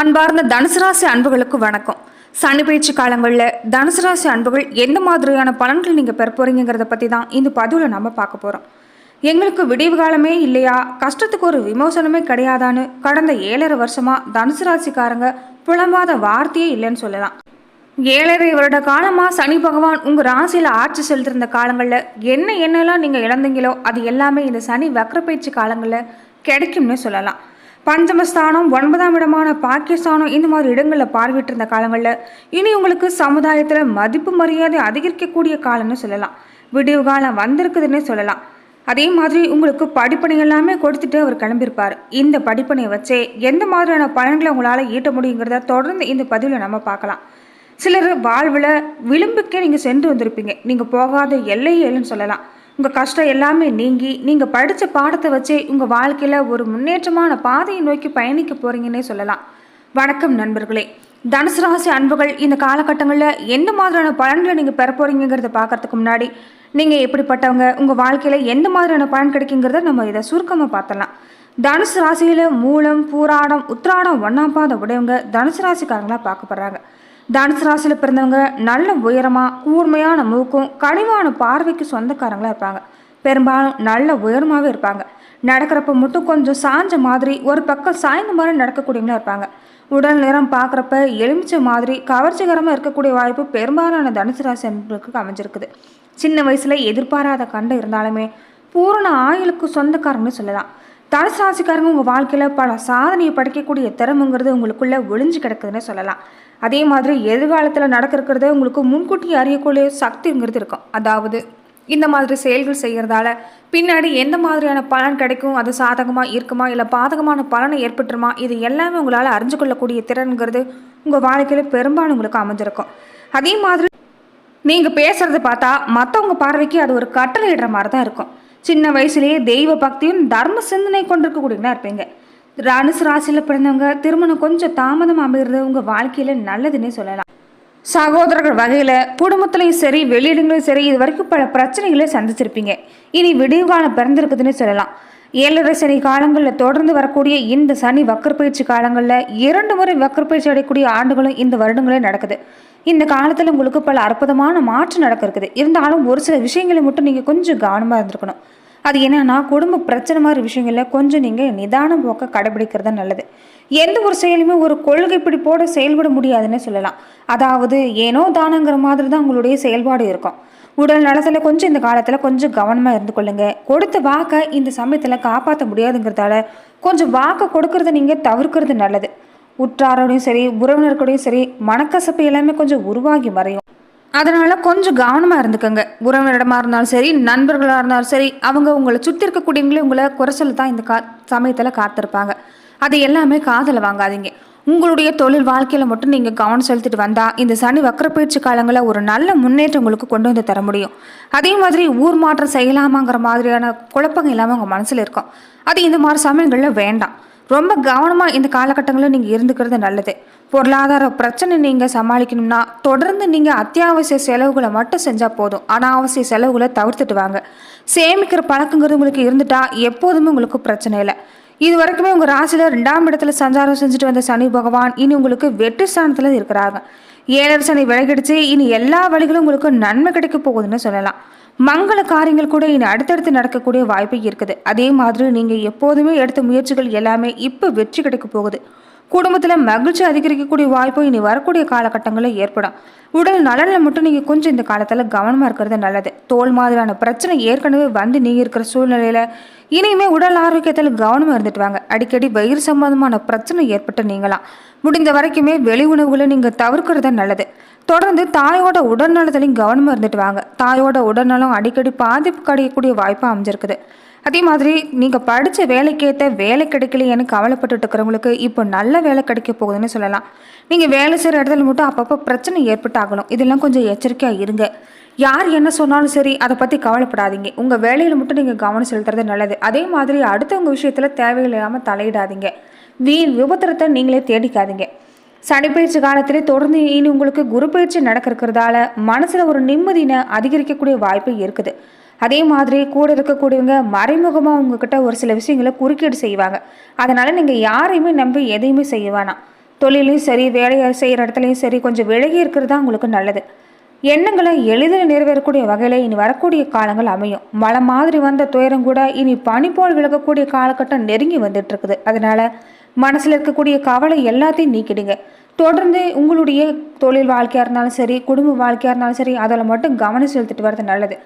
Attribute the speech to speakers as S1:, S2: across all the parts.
S1: அன்பார்ந்த தனுசு ராசி அன்புகளுக்கு வணக்கம். சனி பயிற்சி காலங்களில் தனுசு ராசி அன்புகள் எந்த மாதிரியான பலன்கள் நீங்கள் பெற போகிறீங்கிறத பற்றி தான் இந்த பதிவில் நம்ம பார்க்க போகிறோம் எங்களுக்கு விடிவு காலமே இல்லையா? கஷ்டத்துக்கு ஒரு விமோசனமே கிடையாதான்னு கடந்த ஏழரை வருஷமாக தனுசு ராசிக்காரங்க புலம்பாத வார்த்தையே இல்லைன்னு சொல்லலாம். ஏழரை வருட காலமாக சனி பகவான் உங்கள் ராசியில் ஆட்சி செலுத்திருந்த காலங்களில் என்ன என்னெல்லாம் நீங்கள் இழந்தீங்களோ அது எல்லாமே இந்த சனி வக்கர பயிற்சி காலங்களில் கிடைக்கும்னு சொல்லலாம். பஞ்சமஸ்தானம் ஒன்பதாம் இடமான பாகிஸ்தானம் இந்த மாதிரி இடங்களில் பார்வையிட்டு இருந்த காலங்களில் இனி உங்களுக்கு சமுதாயத்தில் மதிப்பு மரியாதை அதிகரிக்கக்கூடிய காலம்னு சொல்லலாம். விடிவு காலம் வந்திருக்குதுன்னே சொல்லலாம். அதே மாதிரி உங்களுக்கு படிப்பனை எல்லாமே கொடுத்துட்டு அவர் கிளம்பியிருப்பார். இந்த படிப்பனை வச்சே எந்த மாதிரியான பலன்களை உங்களால் ஈட்ட முடியுங்கிறத தொடர்ந்து இந்த பதிவில் நம்ம பார்க்கலாம். சிலர் வாழ்வில் விளிம்புக்கே நீங்கள் சென்று வந்திருப்பீங்க. நீங்கள் போகாத எல்லையே இல்லைன்னு சொல்லலாம். உங்கள் கஷ்டம் எல்லாமே நீங்கி நீங்கள் படித்த பாடத்தை வச்சே உங்கள் வாழ்க்கையில் ஒரு முன்னேற்றமான பாதையை நோக்கி பயணிக்க போகிறீங்கன்னே சொல்லலாம். வணக்கம் நண்பர்களே. தனுசு ராசி அன்புகள் இந்த காலகட்டங்களில் எந்த மாதிரியான பலன்களை நீங்கள் பெற போகிறீங்கிறத பார்க்கறதுக்கு முன்னாடி நீங்கள் எப்படிப்பட்டவங்க உங்கள் வாழ்க்கையில் எந்த மாதிரியான பலன் கிடைக்குங்கிறத நம்ம இதை சுருக்கமாக பார்த்தலாம் தனுசு ராசியில் மூலம் பூராடம் உத்ராடம் ஒன்றாம் பாதம் உடையவங்க தனுசு ராசிக்காரங்களாக பார்க்கப்படுறாங்க. தனுசு ராசியில் பிறந்தவங்க நல்ல உயரமாக கூர்மையான மூக்கும் கனிவான பார்வைக்கு சொந்தக்காரங்களாக இருப்பாங்க. பெரும்பாலும் நல்ல உயரமாகவே இருப்பாங்க. நடக்கிறப்ப மட்டும் கொஞ்சம் சாஞ்ச மாதிரி ஒரு பக்கம் சாய்ந்த மாதிரி நடக்கக்கூடியவங்களா இருப்பாங்க. உடல் நிறம் பார்க்குறப்ப எலுமிச்சை மாதிரி கவர்ச்சிகரமாக இருக்கக்கூடிய வாய்ப்பு பெரும்பாலான தனுசு ராசி அன்பர்களுக்கு அமைஞ்சிருக்குது. சின்ன வயசில் எதிர்பாராத கண்டு இருந்தாலுமே பூரண ஆயுளுக்கு சொந்தக்காரங்கன்னு சொல்லலாம். தனுசு ராசிக்காரங்க உங்கள் வாழ்க்கையில் பல சாதனையை படைக்கக்கூடிய திறமைங்கிறது உங்களுக்குள்ளே ஒளிஞ்சு கிடக்குதுன்னு சொல்லலாம். அதே மாதிரி எதிர்காலத்தில் நடக்க இருக்கிறத உங்களுக்கு முன்கூட்டி அறியக்கூடிய சக்திங்கிறது இருக்கும். அதாவது இந்த மாதிரி செயல்கள் செய்கிறதால பின்னாடி எந்த மாதிரியான பலன் கிடைக்கும்? அது சாதகமாக இருக்குமா? இல்லை பாதகமான பலனை ஏற்பட்டுருமா? இது எல்லாமே உங்களால் அறிஞ்சு கொள்ளக்கூடிய திறன்கிறது உங்கள் வாழ்க்கையில் பெரும்பாலும் உங்களுக்கு அமைஞ்சிருக்கும். அதே மாதிரி நீங்கள் பேசுகிறது பார்த்தா மற்றவங்க பார்வைக்கு அது ஒரு கட்டளையிடுற மாதிரி தான் இருக்கும். சின்ன வயசுலேயே தெய்வ பக்தியும் தர்ம சிந்தனை கொண்டிருக்கக்கூடியவங்களா இருப்பீங்க. தனுசு ராசியில் பிறந்தவங்க திருமணம் கொஞ்சம் தாமதம் அமைகிறது உங்கள் வாழ்க்கையில் நல்லதுன்னே சொல்லலாம். சகோதரர்கள் வகையில் குடும்பத்துலையும் சரி வெளியிடங்களையும் சரி இது வரைக்கும் பல பிரச்சனைகளை சந்திச்சிருப்பீங்க. இனி விடிவு காலம் பிறந்திருக்குதுன்னு சொல்லலாம். ஏழரை சனி காலங்களில் தொடர்ந்து வரக்கூடிய இந்த சனி வக்கரப்பயிற்சி காலங்களில் இரண்டு முறை வக்கரப்பயிற்சி அடையக்கூடிய ஆண்டுகளும் இந்த வருடங்களே நடக்குது. இந்த காலத்தில் உங்களுக்கு பல அற்புதமான மாற்றம் நடக்க இருக்குது இருந்தாலும் ஒரு சில விஷயங்களை மட்டும் நீங்கள் கொஞ்சம் கவனமாக இருந்திருக்கணும். அது என்னென்னா குடும்ப பிரச்சனை மாதிரி விஷயங்களில் கொஞ்சம் நீங்கள் நிதானம் போக்க கடைபிடிக்கிறது நல்லது. எந்த ஒரு செயலுமே ஒரு கொள்கை பிடிப்போடு செயல்பட முடியாதுன்னு சொல்லலாம். அதாவது ஏனோ தானங்கிற மாதிரி தான் உங்களுடைய செயல்பாடு இருக்கும். உடல் நலத்தில் கொஞ்சம் இந்த காலத்தில் கொஞ்சம் கவனமாக இருந்து கொள்ளுங்க கொடுத்த வாக்கை இந்த சமயத்தில் காப்பாற்ற முடியாதுங்கிறதால கொஞ்சம் வாக்கை கொடுக்கறத நீங்கள் தவிர்க்கிறது நல்லது. உற்றாரோடையும் சரி உறவினர்களோடையும் சரி மனக்கசப்பு எல்லாமே கொஞ்சம் உருவாகி மறையும். அதனால் கொஞ்சம் கவனமாக இருந்துக்கோங்க. உறவினரிடமா இருந்தாலும் சரி நண்பர்களாக இருந்தாலும் சரி அவங்க உங்களை சுற்றி இருக்கக்கூடியவங்களே உங்களை குறைச்சல் தான் இந்த கா சமயத்தில் காத்திருப்பாங்க. அது எல்லாமே காதில் வாங்காதீங்க. உங்களுடைய தொழில் வாழ்க்கையில் மட்டும் நீங்கள் கவனம் செலுத்திட்டு வந்தால் இந்த சனி வக்கரப்பயிற்சி காலங்களில் ஒரு நல்ல முன்னேற்றம் உங்களுக்கு கொண்டு வந்து தர முடியும். அதே மாதிரி ஊர் மாற்றம் செய்யலாமாங்கிற மாதிரியான குழப்பங்கள் இல்லாமல் உங்கள் மனசில் இருக்கும். அது இந்த மாதிரி சமயங்களில் வேண்டாம். ரொம்ப கவனமாக இந்த காலகட்டங்களில் நீங்கள் இருந்துக்கிறது நல்லது. பொருளாதார பிரச்சனை நீங்கள் சமாளிக்கணும்னா தொடர்ந்து நீங்கள் அத்தியாவசிய செலவுகளை மட்டும் செஞ்சால் போதும். அனாவசிய செலவுகளை தவிர்த்துட்டு வாங்க. சேமிக்கிற பழக்கங்கிறது உங்களுக்கு இருந்துட்டா எப்போதுமே உங்களுக்கு பிரச்சனை இல்லை. இது வரைக்குமே உங்கள் ராசியில் ரெண்டாம் இடத்துல சஞ்சாரம் செஞ்சுட்டு வந்த சனி பகவான் இனி உங்களுக்கு வெற்றி ஸ்தானத்தில் இருக்கிறாங்க ஏழரை சனி விலகிடுச்சு. இனி எல்லா வழிகளும் உங்களுக்கு நன்மை கிடைக்க போகுதுன்னு சொல்லலாம். மங்கள காரியங்கள் கூட இனி அடுத்தடுத்து நடக்கக்கூடிய வாய்ப்பு இருக்குது. அதே மாதிரி நீங்கள் எப்போதுமே எடுத்த முயற்சிகள் எல்லாமே இப்போ வெற்றி கிடைக்க போகுது. குடும்பத்தில் மகிழ்ச்சி அதிகரிக்கக்கூடிய வாய்ப்பு இனி வரக்கூடிய காலகட்டங்களில் ஏற்படும். உடல் நலனில் மட்டும் நீங்கள் கொஞ்சம் இந்த காலத்தில் கவனமாக இருக்கிறது நல்லது. தோல் மாதிரியான பிரச்சனை ஏற்கனவே வந்து நீ இருக்கிற சூழ்நிலையில் இனிமே உடல் ஆரோக்கியத்தில் கவனமாக இருந்துட்டு வாங்க. அடிக்கடி வயிறு சம்பந்தமான பிரச்சனை ஏற்பட்டு நீங்களாம் முடிந்த வரைக்குமே வெளி உணவுகளை நீங்கள் தவிர்க்கிறது நல்லது. தொடர்ந்து தாயோட உடல்நலத்திலையும் கவனமாக இருந்துட்டு வாங்க. தாயோட உடல்நலம் அடிக்கடி பாதிப்பு கிடைக்கக்கூடிய வாய்ப்பு அமைஞ்சிருக்குது. அதே மாதிரி நீங்கள் படித்த வேலைக்கேற்ற வேலை கிடைக்கலையேன்னு கவலைப்பட்டுட்டு இருக்கிறவங்களுக்கு இப்போ நல்ல வேலை கிடைக்க போகுதுன்னு சொல்லலாம். நீங்கள் வேலை செய்கிற இடத்துல மட்டும் அப்பப்போ பிரச்சனை ஏற்பட்டு ஆகணும் இதெல்லாம் கொஞ்சம் எச்சரிக்கையாக இருங்க. யார் என்ன சொன்னாலும் சரி அதை பற்றி கவலைப்படாதீங்க. உங்கள் வேலையில் மட்டும் நீங்கள் கவனம் செலுத்துறது நல்லது. அதே மாதிரி அடுத்தவங்க விஷயத்தில் தேவையில்லாமல் தலையிடாதீங்க. வீண் விபத்திரத்தை நீங்களே தேடிக்காதீங்க. சனிப்பயிற்சி காலத்திலே தொடர்ந்து இனி உங்களுக்கு குரு பயிற்சி நடக்கிறதால மனசில் ஒரு நிம்மதினை அதிகரிக்கக்கூடிய வாய்ப்பு இருக்குது. அதே மாதிரி கூட இருக்கக்கூடியவங்க மறைமுகமாக உங்ககிட்ட ஒரு சில விஷயங்களை குறுக்கீடு செய்வாங்க. அதனால் நீங்கள் யாரையுமே நம்பி எதையுமே செய்ய வேணாம். தொழிலையும் சரி வேலையை செய்கிற இடத்துலையும் சரி கொஞ்சம் விலகி இருக்கிறது தான் உங்களுக்கு நல்லது. எண்ணங்களை எளிதில் நிறைவேறக்கூடிய வகையில் இனி வரக்கூடிய காலங்கள் அமையும். மழை மாதிரி வந்த துயரம் கூட இனி பனி போல் விலகக்கூடிய காலகட்டம் நெருங்கி வந்துட்டு இருக்குது அதனால மனசில் இருக்கக்கூடிய கவலை எல்லாத்தையும் நீக்கிடுங்க. தொடர்ந்து உங்களுடைய தொழில் வாழ்க்கையாக இருந்தாலும் சரி குடும்ப வாழ்க்கையாக இருந்தாலும் சரி அதில் மட்டும் கவனம் செலுத்திட்டு வர்றது நல்லது.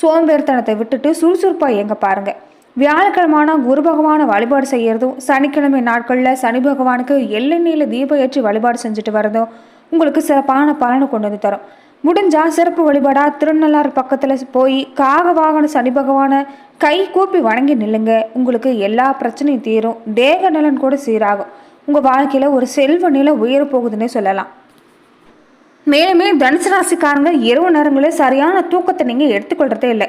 S1: சோம்பேறித்தனத்தை விட்டுட்டு சுறுசுறுப்பாக இயங்க பாருங்கள் வியாழக்கிழமான குரு பகவானை வழிபாடு செய்கிறதும் சனிக்கிழமை நாட்களில் சனி பகவானுக்கு எள்ளெண்ணெயில் தீபம் ஏற்றி வழிபாடு செஞ்சுட்டு வரதும் உங்களுக்கு சிறப்பான பலனை கொண்டு வந்து தரும். முடிஞ்சால் சிறப்பு வழிபாடாக திருநள்ளாறு பக்கத்தில் போய் காக வாகன சனி பகவானை கை கூப்பி வணங்கி நில்லுங்க. உங்களுக்கு எல்லா பிரச்சனையும் தீரும். தேக நலன் கூட சீராகும். உங்கள் வாழ்க்கையில் ஒரு செல்வ நிலை உயர போகுதுன்னே சொல்லலாம். மேலுமே தனுசு ராசிக்காரங்க இரவு நேரங்களில் சரியான தூக்கத்தை நீங்கள் எடுத்துக்கொள்றதே இல்லை.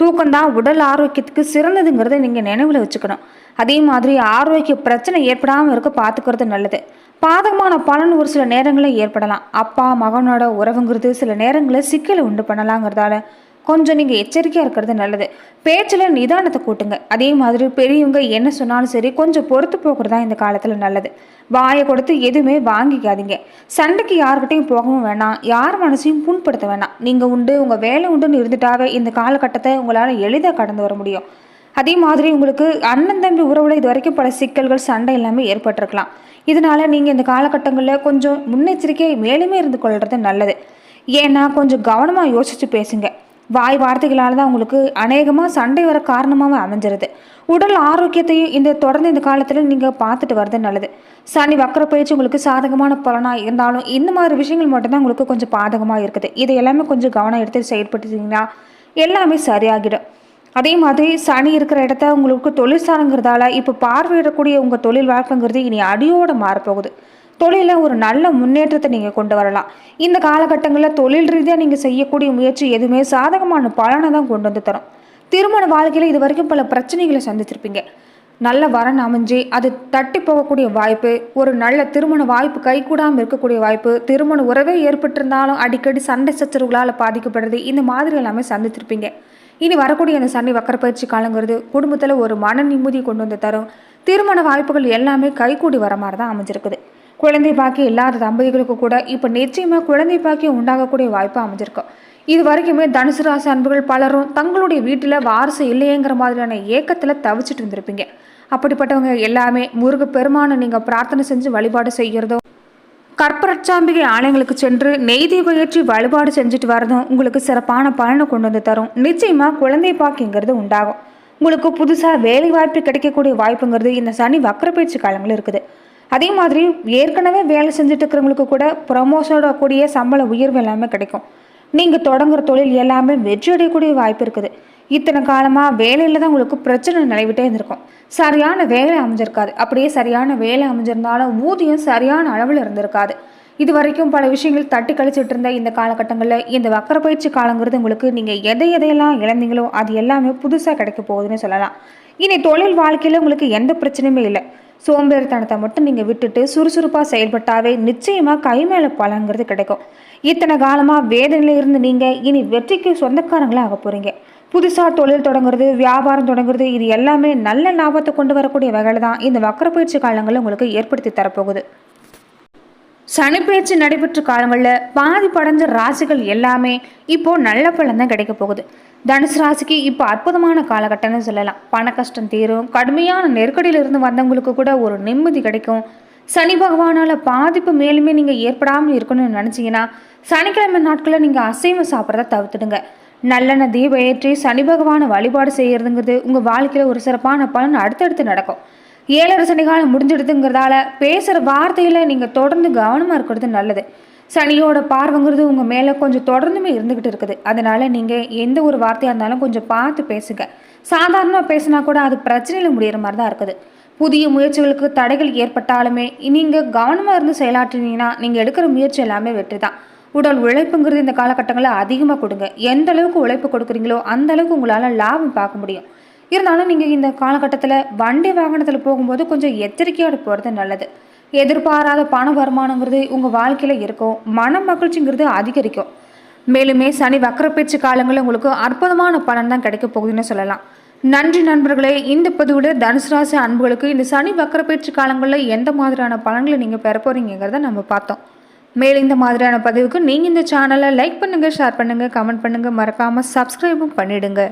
S1: தூக்கம்தான் உடல் ஆரோக்கியத்துக்கு சிறந்ததுங்கிறத நீங்கள் நினைவில் வச்சுக்கணும். அதே மாதிரி ஆரோக்கிய பிரச்சனை ஏற்படாமல் இருக்க பார்த்துக்கிறது நல்லது. பாதகமான பலன் ஒரு சில நேரங்களில் ஏற்படலாம். அப்பா மகனோட உறவுங்கிறது சில நேரங்களில் சிக்கலை உண்டு பண்ணலாங்கிறதால கொஞ்சம் நீங்கள் எச்சரிக்கையாக இருக்கிறது நல்லது. பேச்சில் நிதானத்தை கூட்டுங்க. அதே மாதிரி பெரியவங்க என்ன சொன்னாலும் சரி கொஞ்சம் பொறுத்து போகிறது தான் இந்த காலத்தில் நல்லது. வாயை கொடுத்து எதுவுமே வாங்கிக்காதீங்க. சண்டைக்கு யாருக்கிட்டையும் போகவும் வேணாம். யார் மனசையும் புண்படுத்த வேணாம். நீங்கள் உண்டு உங்கள் வேலை உண்டுன்னு இருந்துட்டாவே இந்த காலகட்டத்தை உங்களால் எளிதாக கடந்து வர முடியும். அதே மாதிரி உங்களுக்கு அண்ணன் தம்பி உறவுல இது வரைக்கும் பல சிக்கல்கள் சண்டை எல்லாமே ஏற்பட்டிருக்கலாம். இதனால நீங்கள் இந்த காலகட்டங்களில் கொஞ்சம் முன்னெச்சரிக்கை மேலுமே இருந்து கொள்வது நல்லது. ஏன்னா கொஞ்சம் கவனமாக யோசித்து பேசுங்க. வாய் வார்த்தைகளால் தான் உங்களுக்கு அநேகமாக சண்டை வர காரணமாகவும் அமைஞ்சிருது. உடல் ஆரோக்கியத்தையும் இந்த தொடர்ந்து இந்த காலத்தில் நீங்கள் பார்த்துட்டு வர்றது நல்லது. சனி வக்கர பயிற்சி உங்களுக்கு சாதகமான பலனாக இருந்தாலும் இந்த மாதிரி விஷயங்கள் மட்டும்தான் உங்களுக்கு கொஞ்சம் பாதகமாக இருக்குது. இது எல்லாமே கொஞ்சம் கவனம் எடுத்து செயற்படுத்திங்கன்னா எல்லாமே சரியாகிடும். அதே மாதிரி சனி இருக்கிற இடத்த உங்களுக்கு தொழில்சாரங்கிறதால இப்போ பார்வையிடக்கூடிய உங்கள் தொழில் வாழ்க்கைங்கிறது இனி அடியோடு மாறப்போகுது. தொழிலில் ஒரு நல்ல முன்னேற்றத்தை நீங்கள் கொண்டு வரலாம். இந்த காலகட்டங்களில் தொழில் ரீதியாக நீங்கள் செய்யக்கூடிய முயற்சி எதுவுமே சாதகமான பலனை தான் கொண்டு வந்து தரும். திருமண வாழ்க்கையில் இது வரைக்கும் பல பிரச்சனைகளை சந்திச்சிருப்பீங்க நல்ல வரன் அமைஞ்சு அது தட்டி போகக்கூடிய வாய்ப்பு ஒரு நல்ல திருமண வாய்ப்பு கைகூடாமல் இருக்கக்கூடிய வாய்ப்பு திருமண உறவே ஏற்பட்டிருந்தாலும் அடிக்கடி சண்டை சச்சரவுகளால் பாதிக்கப்படுறது இந்த மாதிரி எல்லாமே சந்திச்சிருப்பீங்க இனி வரக்கூடிய அந்த சண்டை வக்கரப்பயிற்சி காலங்கிறது குடும்பத்தில் ஒரு மன நிம்மதியை கொண்டு வந்து தரும். திருமண வாய்ப்புகள் எல்லாமே கைகூடி வர மாதிரி தான் அமைஞ்சிருக்குது. குழந்தை பாக்கியம் இல்லாத தம்பதிகளுக்கு கூட இப்போ நிச்சயமாக குழந்தை பாக்கியம் உண்டாகக்கூடிய வாய்ப்பு அமைஞ்சிருக்கும் இது வரைக்குமே தனுசு ராசி அன்புகள் பலரும் தங்களுடைய வீட்டில் வாரிசு இல்லையேங்கிற மாதிரியான ஏக்கத்தில் தவிச்சிட்டு இருந்திருப்பீங்க. அப்படிப்பட்டவங்க எல்லாமே முருக பெருமானை நீங்கள் பிரார்த்தனை செஞ்சு வழிபாடு செய்கிறதோ கற்பரச்சாம்பிகை ஆலயங்களுக்கு சென்று நெய் தீபம் ஏற்றி வழிபாடு செஞ்சுட்டு வரதும் உங்களுக்கு சிறப்பான பலனை கொண்டு வந்து தரும். நிச்சயமாக குழந்தை பாக்கிங்கிறது உண்டாகும். உங்களுக்கு புதுசாக வேலை வாய்ப்பு கிடைக்கக்கூடிய வாய்ப்புங்கிறது இந்த சனி வக்கரப்பயிற்சி காலங்களில் காலங்கள் இருக்குது. அதே மாதிரி ஏற்கனவே வேலை செஞ்சுட்டு இருக்கிறவங்களுக்கு கூட ப்ரொமோஷனோட கூடிய சம்பள உயர்வு எல்லாமே கிடைக்கும். நீங்கள் தொடங்குற தொழில் எல்லாமே வெற்றி அடையக்கூடிய வாய்ப்பு இருக்குது. இத்தனை காலமாக வேலையில் தான் உங்களுக்கு பிரச்சனை நிலவிட்டே இருந்திருக்கும். சரியான வேலை அமைஞ்சிருக்காது. அப்படியே சரியான வேலை அமைஞ்சிருந்தாலும் ஊதியம் சரியான அளவில் இருந்திருக்காது. இது வரைக்கும் பல விஷயங்கள் தட்டி கழிச்சிட்டு இருந்த இந்த காலகட்டங்களில் இந்த வக்கர பயிற்சி காலங்கிறது உங்களுக்கு நீங்கள் எதை எதையெல்லாம் இழந்தீங்களோ அது எல்லாமே புதுசாக கிடைக்க போகுதுன்னு சொல்லலாம். இனி தொழில் வாழ்க்கையில் உங்களுக்கு எந்த பிரச்சனையுமே இல்லை. சோம்பேறித்தனத்தை மட்டும் நீங்கள் விட்டுட்டு சுறுசுறுப்பாக செயல்பட்டாவே நிச்சயமாக கை மேலே பலங்கிறது கிடைக்கும். இத்தனை காலமாக வேதனையில் இருந்து நீங்கள் இனி வெற்றிக்கு சொந்தக்காரங்களாக ஆக போகிறீங்க புதுசாக தொழில் தொடங்குறது வியாபாரம் தொடங்குறது இது எல்லாமே நல்ல லாபத்தை கொண்டு வரக்கூடிய வகையில் தான் இந்த வக்கர பயிற்சி காலங்களில் உங்களுக்கு ஏற்படுத்தி தரப்போகுது. சனிப்பயிற்சி நடைபெற்ற காலங்களில் பாதி படைஞ்ச ராசிகள் எல்லாமே இப்போ நல்ல பலன் தான் கிடைக்க போகுது. தனுசு ராசிக்கு இப்போ அற்புதமான காலகட்டம்னு சொல்லலாம். பண கஷ்டம் தீரும். கடுமையான நெருக்கடியிலிருந்து வந்தவங்களுக்கு கூட ஒரு நிம்மதி கிடைக்கும். சனி பகவானால் பாதிப்பு மேலுமே நீங்கள் ஏற்படாமல் இருக்கணும்னு நினச்சிங்கன்னா சனிக்கிழமை நாட்களில் நீங்கள் அசைவம் சாப்பிட்றத தவிர்த்துடுங்க. நல்லெண்ணெய் தீப ஏற்றி சனி பகவானை வழிபாடு செய்கிறதுங்கிறது உங்கள் வாழ்க்கையில் ஒரு சிறப்பான பலன் அடுத்தடுத்து நடக்கும். ஏழரை சனிகாலம் முடிஞ்சிடுதுங்கிறதால பேசுகிற வார்த்தையில் நீங்கள் தொடர்ந்து கவனமாக இருக்கிறது நல்லது. சனியோட பார்வைங்கிறது உங்கள் மேலே கொஞ்சம் தொடர்ந்துமே இருந்துக்கிட்டு இருக்குது. அதனால் நீங்கள் எந்த ஒரு வார்த்தையாக இருந்தாலும் கொஞ்சம் பார்த்து பேசுங்க. சாதாரணமாக பேசினா கூட அது பிரச்சனையில் முடிகிற மாதிரி தான் இருக்குது. புதிய முயற்சிகளுக்கு தடைகள் ஏற்பட்டாலுமே நீங்கள் கவனமாக இருந்து செயலாற்றினீங்கன்னா நீங்கள் எடுக்கிற முயற்சி எல்லாமே வெற்றி தான். உடல் உழைப்புங்கிறது இந்த காலகட்டங்களில் அதிகமாக கொடுங்க. எந்த அளவுக்கு உழைப்பு கொடுக்குறீங்களோ அந்த அளவுக்கு உங்களால் லாபம் பார்க்க முடியும். இருந்தாலும் நீங்கள் இந்த காலகட்டத்தில் வண்டி வாகனத்தில் போகும்போது கொஞ்சம் எச்சரிக்கையோடு போகிறது நல்லது. எதிர்பாராத பண வருமானங்கிறது உங்கள் வாழ்க்கையில் இருக்கும். மன மகிழ்ச்சிங்கிறது அதிகரிக்கும். மேலுமே சனி வக்கரப்பேச்சு காலங்களில் உங்களுக்கு அற்புதமான பலன் தான் கிடைக்க போகுதுன்னு சொல்லலாம். நன்றி நண்பர்களே இந்த பதிவில் தனுசு ராசி அன்புகளுக்கு இந்த சனி வக்கரப்பேச்சு காலங்களில் எந்த மாதிரியான பலன்களை நீங்கள் பெற போகிறீங்கிறத நம்ம பார்த்தோம். மேலும் இந்த மாதிரியான பதிவுக்கு நீங்கள் இந்த சேனலை லைக் பண்ணுங்கள் ஷேர் பண்ணுங்கள் கமெண்ட் பண்ணுங்கள் மறக்காமல் சப்ஸ்கிரைபும் பண்ணிவிடுங்க